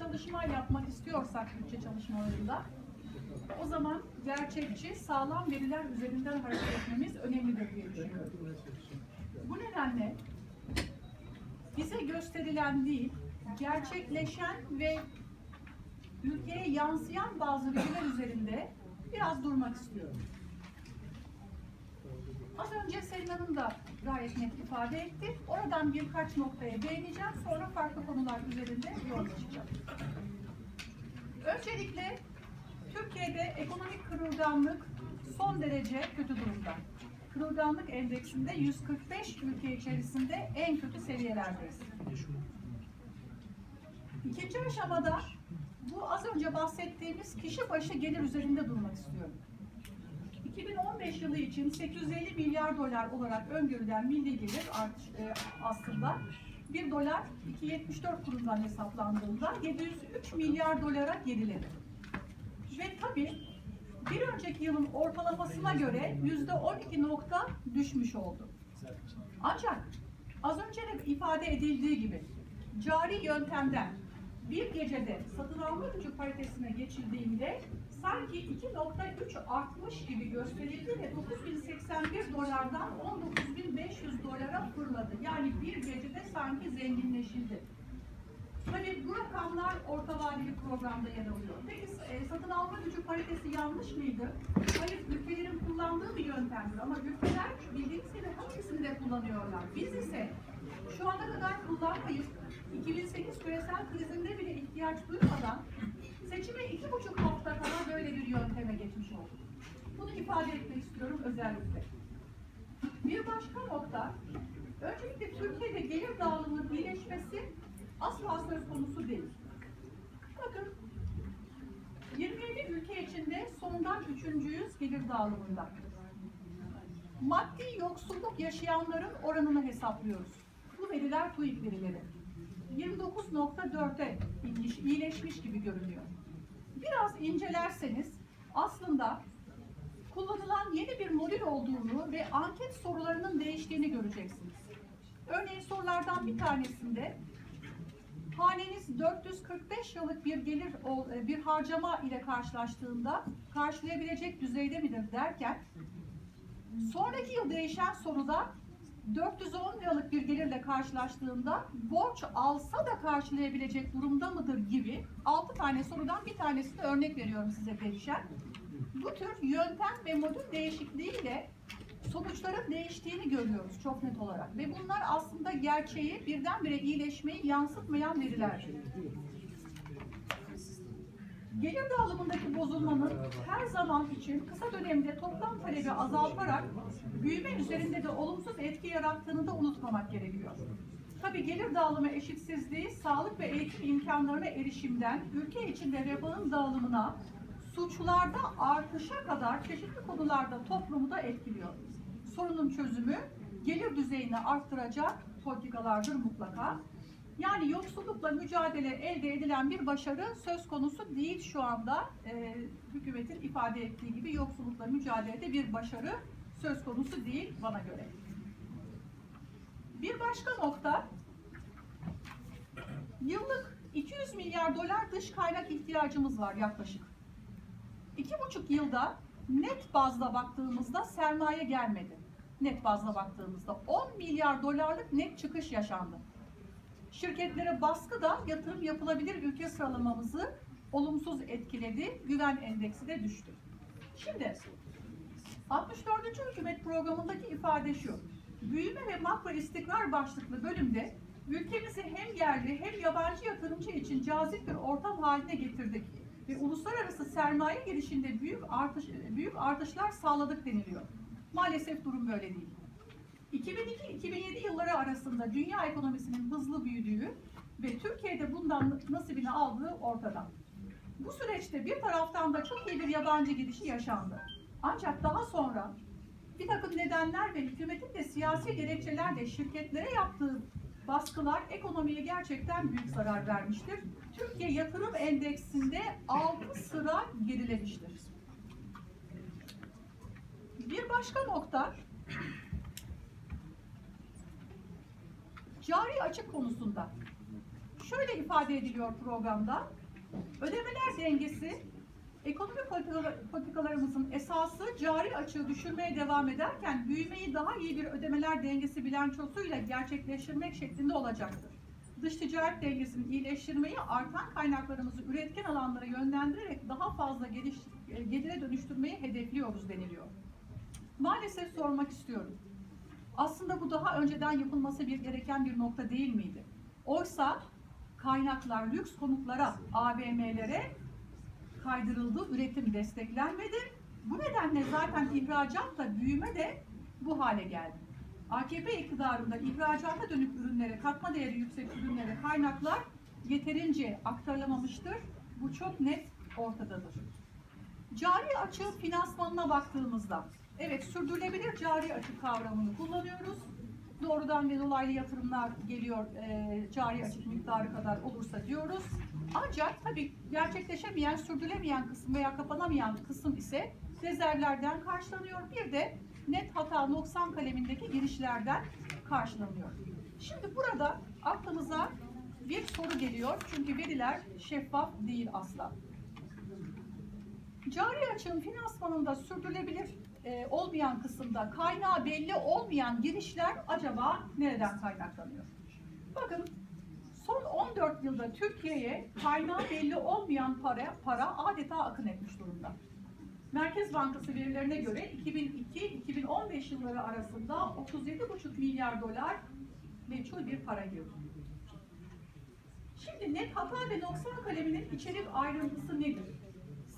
çalışma yapmak istiyorsak bütçe çalışmalarında o zaman gerçekçi, sağlam veriler üzerinden hareket etmemiz önemlidir diye düşünüyorum. Bu nedenle bize gösterilen değil, gerçekleşen ve ülkeye yansıyan bazı veriler üzerinde biraz durmak istiyorum. Az önce Selin Hanım da gayet net ifade etti. Oradan birkaç noktaya değineceğim. Sonra farklı konular üzerinde yoğunlaşacağım. Öncelikle Türkiye'de ekonomik kırılganlık son derece kötü durumda. Kırılganlık endeksinde 145 ülke içerisinde en kötü seviyelerdeyiz. İkinci aşamada bu az önce bahsettiğimiz kişi başı gelir üzerinde durmak istiyorum. 2015 yılı için 850 milyar dolar olarak öngörülen milli gelir artış, e, aslında 1 dolar 2.74 kurundan hesaplandığında 703 milyar dolara geriledi. Ve tabii bir önceki yılın ortalamasına göre yüzde 12 nokta düşmüş oldu. Ancak az önce de ifade edildiği gibi cari yöntemden bir gecede satın alma gücü paritesine geçildiğinde sanki 2.3 artmış gibi gösterildi ve 9081 dolardan 19500 dolara fırladı. Yani bir gecede sanki zenginleşildi. Tabii bu rakamlar orta vadeli programda yer alıyor. Peki e, satın alma gücü paritesi yanlış mıydı? Hayır, ülkelerin kullandığı bir yöntemdir ama ülkeler bildiğiniz gibi hangisini de kullanıyorlar. Biz ise şu ana kadar kullanmayıp 2008 küresel krizinde bile ihtiyaç duymadan seçime iki buçuk hafta kala böyle bir yönteme geçmiş olduk. Bunu ifade etmek istiyorum özellikle. Bir başka nokta, öncelikle Türkiye'de gelir dağılımının iyileşmesi asla söz konusu değil. Bakın, 27 ülke içinde sondan üçüncüyüz gelir dağılımında. Maddi yoksulluk yaşayanların oranını hesaplıyoruz. Bu veriler TÜİK verileri. 29.4'e inmiş, iyileşmiş gibi görünüyor. Biraz incelerseniz aslında kullanılan yeni bir modül olduğunu ve anket sorularının değiştiğini göreceksiniz. Örneğin sorulardan bir tanesinde haneniz 445 yıllık bir gelir bir harcama ile karşılaştığında karşılayabilecek düzeyde midir derken sonraki yıl değişen soruda 410 liralık bir gelirle karşılaştığında borç alsa da karşılayabilecek durumda mıdır gibi 6 tane sorudan bir tanesini örnek veriyorum size değişen. Bu tür yöntem ve modül değişikliğiyle sonuçların değiştiğini görüyoruz çok net olarak. Ve bunlar aslında gerçeği birdenbire iyileşmeyi yansıtmayan veriler. Gelir dağılımındaki bozulmanın her zaman için kısa dönemde toplam talebi azaltarak büyüme üzerinde de olumsuz etki yarattığını da unutmamak gerekiyor. Tabii gelir dağılımı eşitsizliği, sağlık ve eğitim imkanlarına erişimden, ülke içinde refahın dağılımına, suçlarda artışa kadar çeşitli konularda toplumu da etkiliyor. Sorunun çözümü gelir düzeyini arttıracak politikalardır mutlaka. Yani yoksullukla mücadele elde edilen bir başarı söz konusu değil şu anda. Ee, hükümetin ifade ettiği gibi yoksullukla mücadelede bir başarı söz konusu değil bana göre. Bir başka nokta, yıllık 200 milyar dolar dış kaynak ihtiyacımız var yaklaşık. İki buçuk yılda net bazda baktığımızda sermaye gelmedi. Net bazda baktığımızda 10 milyar dolarlık net çıkış yaşandı. Şirketlere baskı da yatırım yapılabilir ülke sıralamamızı olumsuz etkiledi. Güven endeksi de düştü. Şimdi 64. hükümet programındaki ifade şu. Büyüme ve makro istikrar başlıklı bölümde ülkemizi hem yerli hem yabancı yatırımcı için cazip bir ortam haline getirdik ve uluslararası sermaye girişinde büyük artış büyük artışlar sağladık deniliyor. Maalesef durum böyle değil. 2002-2007 yılları arasında dünya ekonomisinin hızlı büyüdüğü ve Türkiye'de bundan nasibini aldığı ortada. Bu süreçte bir taraftan da çok iyi bir yabancı girişi yaşandı. Ancak daha sonra bir takım nedenler ve hükümetin de siyasi gerekçelerle şirketlere yaptığı baskılar ekonomiye gerçekten büyük zarar vermiştir. Türkiye yatırım endeksinde 6 sıra gerilemiştir. Bir başka nokta cari açık konusunda. şöyle ifade ediliyor programda. Ödemeler dengesi ekonomi politika- politikalarımızın esası cari açığı düşürmeye devam ederken büyümeyi daha iyi bir ödemeler dengesi bilançosuyla gerçekleştirmek şeklinde olacaktır. Dış ticaret dengesini iyileştirmeyi artan kaynaklarımızı üretken alanlara yönlendirerek daha fazla geliş, e, gelire dönüştürmeyi hedefliyoruz deniliyor. Maalesef sormak istiyorum. Aslında bu daha önceden yapılması bir gereken bir nokta değil miydi? Oysa kaynaklar lüks konutlara, AVM'lere kaydırıldı, üretim desteklenmedi. Bu nedenle zaten ihracatla büyüme de bu hale geldi. AKP iktidarında ihracata dönük ürünlere, katma değeri yüksek ürünlere kaynaklar yeterince aktarılamamıştır. Bu çok net ortadadır. Cari açığın finansmanına baktığımızda, evet sürdürülebilir cari açık kavramını kullanıyoruz. Doğrudan ve dolaylı yatırımlar geliyor e, cari açık miktarı kadar olursa diyoruz. Ancak tabii gerçekleşemeyen, sürdürülemeyen kısım veya kapanamayan kısım ise rezervlerden karşılanıyor. Bir de net hata noksan kalemindeki girişlerden karşılanıyor. Şimdi burada aklımıza bir soru geliyor çünkü veriler şeffaf değil asla. Cari açığın finansmanında sürdürülebilir e, olmayan kısımda kaynağı belli olmayan girişler acaba nereden kaynaklanıyor? Bakın son 14 yılda Türkiye'ye kaynağı belli olmayan para, para adeta akın etmiş durumda. Merkez Bankası verilerine göre 2002-2015 yılları arasında 37,5 milyar dolar meçhul bir para girdi. Şimdi net hata ve noksan kaleminin içerik ayrıntısı nedir?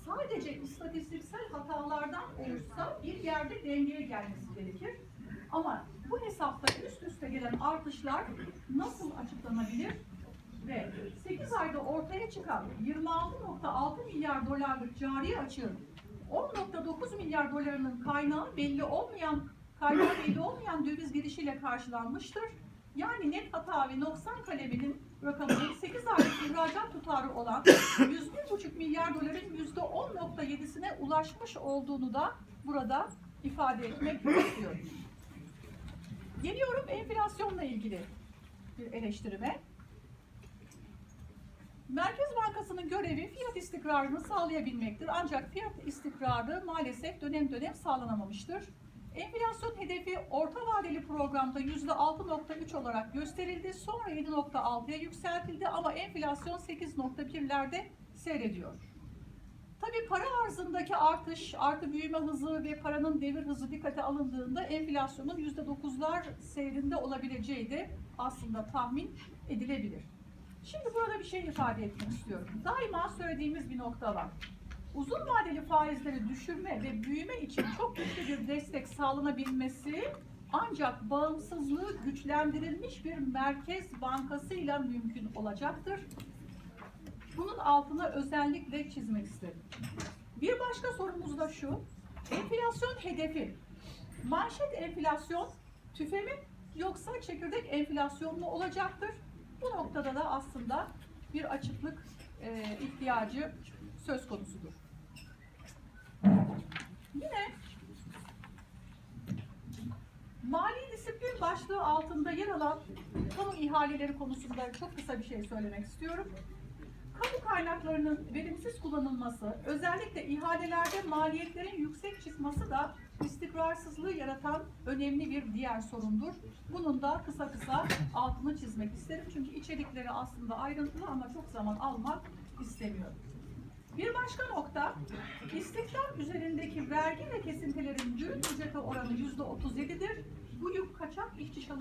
Sadece istatistiksel hatalardan olursa bir yerde dengeye gelmesi gerekir. Ama bu hesapta üst üste gelen artışlar nasıl açıklanabilir? Ve 8 ayda ortaya çıkan 26.6 milyar dolarlık cari açığın 10.9 milyar dolarının kaynağı belli olmayan kaynağı belli olmayan döviz girişiyle karşılanmıştır. Yani net hata ve noksan kaleminin rakamının 8 aylık ihracat tutarı olan 101,5 milyar doların %10.7'sine ulaşmış olduğunu da burada ifade etmek istiyorum. Geliyorum enflasyonla ilgili bir eleştirime. Merkez Bankası'nın görevi fiyat istikrarını sağlayabilmektir. Ancak fiyat istikrarı maalesef dönem dönem sağlanamamıştır. Enflasyon hedefi orta vadeli programda %6.3 olarak gösterildi. Sonra 7.6'ya yükseltildi ama enflasyon 8.1'lerde seyrediyor. Tabii para arzındaki artış, artı büyüme hızı ve paranın devir hızı dikkate alındığında enflasyonun %9'lar seyrinde olabileceği de aslında tahmin edilebilir. Şimdi burada bir şey ifade etmek istiyorum. Daima söylediğimiz bir nokta var. Uzun vadeli faizleri düşürme ve büyüme için çok güçlü bir destek sağlanabilmesi ancak bağımsızlığı güçlendirilmiş bir merkez bankasıyla mümkün olacaktır. Bunun altına özellikle çizmek isterim. Bir başka sorumuz da şu. Enflasyon hedefi. Manşet enflasyon tüfe mi yoksa çekirdek enflasyon mu olacaktır? Bu noktada da aslında bir açıklık ihtiyacı söz konusudur. Yine mali disiplin başlığı altında yer alan kamu ihaleleri konusunda çok kısa bir şey söylemek istiyorum. Kamu kaynaklarının verimsiz kullanılması, özellikle ihalelerde maliyetlerin yüksek çıkması da istikrarsızlığı yaratan önemli bir diğer sorundur. Bunun da kısa kısa altını çizmek isterim. Çünkü içerikleri aslında ayrıntılı ama çok zaman almak istemiyorum. Bir başka nokta, istihdam üzerindeki vergi ve kesintilerin brüt ücrete oranı yüzde 37'dir. Bu yük kaçak işçi çalışma